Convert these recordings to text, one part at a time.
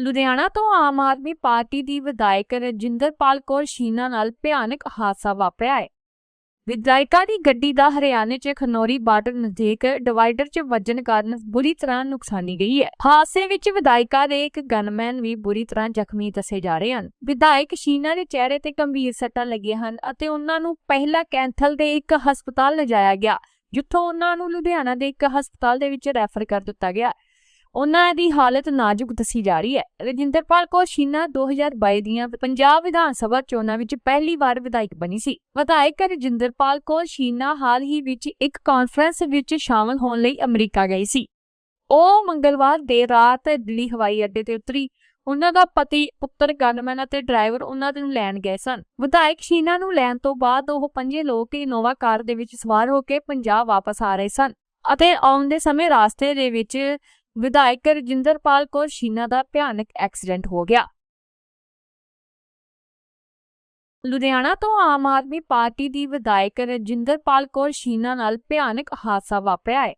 ਲੁਧਿਆਣਾ ਤੋਂ ਆਮ ਆਦਮੀ ਪਾਰਟੀ ਦੀ ਵਿਧਾਇਕ ਰਜਿੰਦਰਪਾਲ ਕੌਰ ਸ਼ੀਨਾ ਨਾਲ ਭਿਆਨਕ ਹਾਦਸਾ ਵਾਪਰਿਆ ਹੈ। ਵਿਧਾਇਕਾ ਦੀ ਗੱਡੀ ਦਾ ਹਰਿਆਣੇ 'ਚ ਖਨੌਰੀ ਬਾਰਡਰ ਨਜ਼ਦੀਕ ਡਿਵਾਈਡਰ 'ਚ ਵੱਜਣ ਕਾਰਨ ਬੁਰੀ ਤਰ੍ਹਾਂ ਨੁਕਸਾਨੀ ਗਈ ਹੈ। ਹਾਦਸੇ ਵਿੱਚ ਵਿਧਾਇਕਾ ਦੇ ਇੱਕ ਗਨਮੈਨ ਵੀ ਬੁਰੀ ਤਰ੍ਹਾਂ ਜ਼ਖਮੀ ਦੱਸੇ ਜਾ ਰਹੇ ਹਨ। ਵਿਧਾਇਕ ਸ਼ੀਨਾ ਦੇ ਚਿਹਰੇ ਤੇ ਗੰਭੀਰ ਸੱਟਾਂ ਲੱਗੀਆਂ ਹਨ ਅਤੇ ਉਹਨਾਂ ਨੂੰ ਪਹਿਲਾ ਕੈਂਥਲ ਦੇ ਇੱਕ ਹਸਪਤਾਲ ਲਿਜਾਇਆ ਗਿਆ, ਜਿੱਥੋਂ ਉਹਨਾਂ ਨੂੰ ਲੁਧਿਆਣਾ ਦੇ ਇੱਕ ਹਸਪਤਾਲ ਦੇ ਵਿੱਚ ਰੈਫਰ ਕਰ ਦਿੱਤਾ ਗਿਆ। ਉਹਨਾਂ ਦੀ ਹਾਲਤ ਨਾਜ਼ੁਕ ਦੱਸੀ ਜਾ ਰਹੀ ਹੈ। ਰਜਿੰਦਰਪਾਲ ਕੌਰ ਸ਼ੀਨਾ 2022 ਦੀਆਂ ਪੰਜਾਬ ਵਿਧਾਨ ਸਭਾ ਚੋਣਾਂ ਵਿੱਚ ਪਹਿਲੀ ਵਾਰ ਵਿਧਾਇਕ ਬਣੀ ਸੀ। ਵਿਧਾਇਕ ਰਜਿੰਦਰਪਾਲ ਕੌਰ ਸ਼ੀਨਾ ਹਾਲ ਹੀ ਵਿੱਚ ਇੱਕ ਕਾਨਫਰੰਸ ਵਿੱਚ ਸ਼ਾਮਲ ਹੋਣ ਲਈ ਅਮਰੀਕਾ ਗਈ ਸੀ। ਉਹ ਮੰਗਲਵਾਰ ਦੇਰ ਰਾਤ ਦਿੱਲੀ ਹਵਾਈ ਅੱਡੇ ਤੇ ਉਤਰੀ। ਉਹਨਾਂ ਦਾ ਪਤੀ, ਪੁੱਤਰ, ਗਨਮੈਨ ਅਤੇ ਡਰਾਈਵਰ ਉਹਨਾਂ ਨੂੰ ਲੈਣ ਗਏ ਸਨ। ਵਿਧਾਇਕ ਸ਼ੀਨਾ ਨੂੰ ਲੈਣ ਤੋਂ ਬਾਅਦ ਉਹ ਪੰਜੇ ਲੋਕ ਇਨੋਵਾ ਕਾਰ ਦੇ ਵਿੱਚ ਸਵਾਰ ਹੋ ਕੇ ਪੰਜਾਬ ਵਾਪਸ ਆ ਰਹੇ ਸਨ ਅਤੇ ਆਉਂਦੇ ਸਮੇਂ ਰਾਸਤੇ ਦੇ ਵਿੱਚ ਵਿਧਾਇਕ ਰਜਿੰਦਰਪਾਲ ਕੌਰ ਸ਼ੀਨਾ ਦਾ ਭਿਆਨਕ ਐਕਸੀਡੈਂਟ ਹੋ ਗਿਆ। ਲੁਧਿਆਣਾ ਤੋਂ ਆਮ ਆਦਮੀ ਪਾਰਟੀ ਦੀ ਵਿਧਾਇਕ ਰਜਿੰਦਰਪਾਲ ਕੌਰ ਸ਼ੀਨਾ ਨਾਲ ਭਿਆਨਕ ਹਾਦਸਾ ਵਾਪਰਿਆ ਹੈ।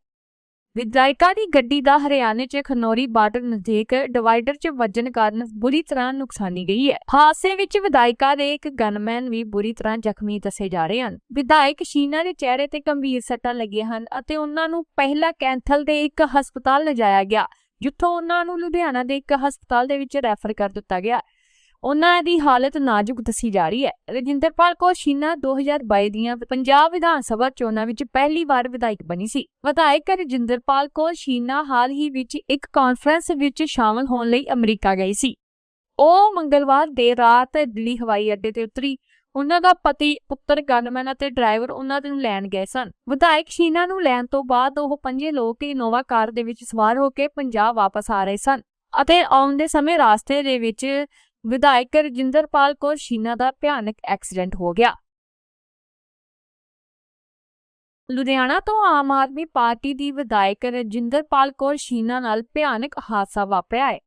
ਵਿਧਾਇਕਾਂ ਦੀ ਗੱਡੀ ਦਾ ਹਰਿਆਣੇ 'ਚ ਖਨੌਰੀ ਬਾਰਡਰ ਨਜ਼ਦੀਕ ਡਿਵਾਈਡਰ 'ਚ ਵੱਜਣ ਕਾਰਨ ਬੁਰੀ ਤਰ੍ਹਾਂ ਨੁਕਸਾਨੀ ਗਈ ਹੈ। ਹਾਦਸੇ ਵਿੱਚ ਵਿਧਾਇਕਾ ਦੇ ਇੱਕ ਗਨਮੈਨ ਵੀ ਬੁਰੀ ਤਰ੍ਹਾਂ ਜ਼ਖਮੀ ਦੱਸੇ ਜਾ ਰਹੇ ਹਨ। ਵਿਧਾਇਕ ਸ਼ੀਨਾ ਦੇ ਚਿਹਰੇ ਤੇ ਗੰਭੀਰ ਸੱਟਾਂ ਲੱਗੀਆਂ ਹਨ ਅਤੇ ਉਹਨਾਂ ਨੂੰ ਪਹਿਲਾਂ ਕੈਂਥਲ ਦੇ ਇੱਕ ਹਸਪਤਾਲ ਲਿਜਾਇਆ ਗਿਆ, ਜਿੱਥੋਂ ਉਹਨਾਂ ਨੂੰ ਲੁਧਿਆਣਾ ਦੇ ਇੱਕ ਹਸਪਤਾਲ ਦੇ ਵਿੱਚ ਰੈਫਰ ਕਰ ਦਿੱਤਾ ਗਿਆ। ਉਹਨਾਂ ਦੀ ਹਾਲਤ ਨਾਜ਼ੁਕ ਦੱਸੀ ਜਾ ਰਹੀ ਹੈ। ਰਜਿੰਦਰਪਾਲ ਕੌਰ ਸ਼ੀਨਾ 2022 ਦੀਆਂ ਪੰਜਾਬ ਵਿਧਾਨ ਸਭਾ ਚੋਣਾਂ ਵਿੱਚ ਪਹਿਲੀ ਵਾਰ ਵਿਧਾਇਕ ਬਣੀ ਸੀ। ਵਿਧਾਇਕ ਰਜਿੰਦਰਪਾਲ ਕੌਰ ਸ਼ੀਨਾ ਹਾਲ ਹੀ ਵਿੱਚ ਇੱਕ ਕਾਨਫਰੰਸ ਵਿੱਚ ਸ਼ਾਮਲ ਹੋਣ ਲਈ ਅਮਰੀਕਾ ਗਈ ਸੀ। ਉਹ ਮੰਗਲਵਾਰ ਦੇਰ ਰਾਤ ਦਿੱਲੀ ਹਵਾਈ ਅੱਡੇ ਤੇ ਉਤਰੀ। ਉਹਨਾਂ ਦਾ ਪਤੀ, ਪੁੱਤਰ ਗਨਮੈਨ ਅਤੇ ਡਰਾਈਵਰ ਉਹਨਾਂ ਨੂੰ ਲੈਣ ਗਏ ਸਨ। ਵਿਧਾਇਕ ਸ਼ੀਨਾ ਨੂੰ ਲੈਣ ਤੋਂ ਬਾਅਦ ਉਹ ਪੰਜੇ ਲੋਕ ਇਨੋਵਾ ਕਾਰ ਦੇ ਵਿੱਚ ਸਵਾਰ ਹੋ ਕੇ ਪੰਜਾਬ ਵਾਪਸ ਆ ਰਹੇ ਸਨ ਅਤੇ ਆਉਂਦੇ ਸਮੇਂ ਰਾਸਤੇ ਦੇ ਵਿੱਚ ਵਿਧਾਇਕ ਰਜਿੰਦਰਪਾਲ ਕੌਰ ਸ਼ੀਨਾ ਦਾ ਭਿਆਨਕ ਐਕਸੀਡੈਂਟ ਹੋ ਗਿਆ। ਲੁਧਿਆਣਾ ਤੋਂ ਆਮ ਆਦਮੀ ਪਾਰਟੀ ਦੀ ਵਿਧਾਇਕ ਰਜਿੰਦਰਪਾਲ ਕੌਰ ਸ਼ੀਨਾ ਨਾਲ ਭਿਆਨਕ ਹਾਦਸਾ ਵਾਪਰਿਆ ਹੈ।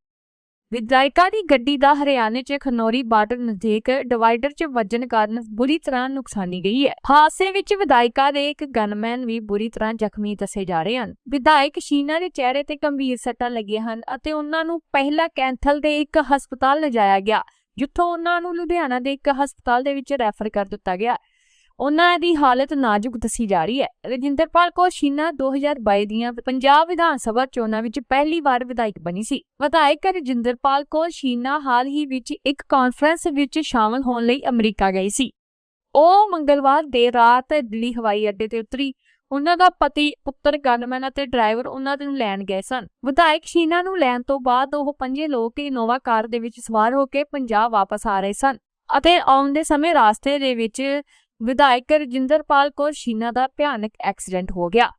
ਵਿਧਾਇਕਾ ਦੀ ਗੱਡੀ ਦਾ ਹਰਿਆਣੇ 'ਚ ਖਨੌਰੀ ਬਾਰਡਰ ਨਜ਼ਦੀਕ ਡਿਵਾਈਡਰ 'ਚ ਵੱਜਣ ਕਾਰਨ ਬੁਰੀ ਤਰ੍ਹਾਂ ਨੁਕਸਾਨੀ ਗਈ ਹੈ। ਹਾਦਸੇ ਵਿੱਚ ਵਿਧਾਇਕਾ ਦੇ ਇੱਕ ਗਨਮੈਨ ਵੀ ਬੁਰੀ ਤਰ੍ਹਾਂ ਜ਼ਖਮੀ ਦੱਸੇ ਜਾ ਰਹੇ ਹਨ। ਵਿਧਾਇਕ ਸ਼ੀਨਾ ਦੇ ਚਿਹਰੇ ਤੇ ਗੰਭੀਰ ਸੱਟਾਂ ਲੱਗੀਆਂ ਹਨ ਅਤੇ ਉਹਨਾਂ ਨੂੰ ਪਹਿਲਾਂ ਕੈਂਥਲ ਦੇ ਇੱਕ ਹਸਪਤਾਲ ਲਿਜਾਇਆ ਗਿਆ, ਜਿੱਥੋਂ ਉਹਨਾਂ ਨੂੰ ਲੁਧਿਆਣਾ ਦੇ ਇੱਕ ਹਸਪਤਾਲ ਦੇ ਵਿੱਚ ਰੈਫਰ ਕਰ ਦਿੱਤਾ ਗਿਆ। ਉਹਨਾਂ ਦੀ ਹਾਲਤ ਨਾਜ਼ੁਕ ਦੱਸੀ ਜਾ ਰਹੀ ਹੈ। ਰਜਿੰਦਰਪਾਲ ਕੌਰ ਸ਼ੀਨਾ 2022 ਦੀਆਂ ਪੰਜਾਬ ਵਿਧਾਨ ਸਭਾ ਚੋਣਾਂ ਵਿੱਚ ਪਹਿਲੀ ਵਾਰ ਵਿਧਾਇਕ ਬਣੀ ਸੀ। ਵਿਧਾਇਕ ਰਜਿੰਦਰਪਾਲ ਕੌਰ ਸ਼ੀਨਾ ਹਾਲ ਹੀ ਵਿੱਚ ਇੱਕ ਕਾਨਫਰੰਸ ਵਿੱਚ ਸ਼ਾਮਲ ਹੋਣ ਲਈ ਅਮਰੀਕਾ ਗਈ ਸੀ। ਉਹ ਮੰਗਲਵਾਰ ਦੇਰ ਰਾਤ ਦਿੱਲੀ ਹਵਾਈ ਅੱਡੇ ਤੇ ਉਤਰੀ। ਉਹਨਾਂ ਦਾ ਪਤੀ, ਪੁੱਤਰ ਗਨਮੈਨ ਅਤੇ ਡਰਾਈਵਰ ਉਹਨਾਂ ਨੂੰ ਲੈਣ ਗਏ ਸਨ। ਵਿਧਾਇਕ ਸ਼ੀਨਾ ਨੂੰ ਲੈਣ ਤੋਂ ਬਾਅਦ ਉਹ ਪੰਜੇ ਲੋਕ ਇਨੋਵਾ ਕਾਰ ਦੇ ਵਿੱਚ ਸਵਾਰ ਹੋ ਕੇ ਪੰਜਾਬ ਵਾਪਸ ਆ ਰਹੇ ਸਨ ਅਤੇ ਆਉਂਦੇ ਸਮੇਂ ਰਾਸਤੇ ਦੇ ਵਿੱਚ ਵਿਧਾਇਕ ਰਜਿੰਦਰਪਾਲ ਕੌਰ ਸ਼ੀਨਾ ਦਾ ਭਿਆਨਕ ਐਕਸੀਡੈਂਟ ਹੋ ਗਿਆ।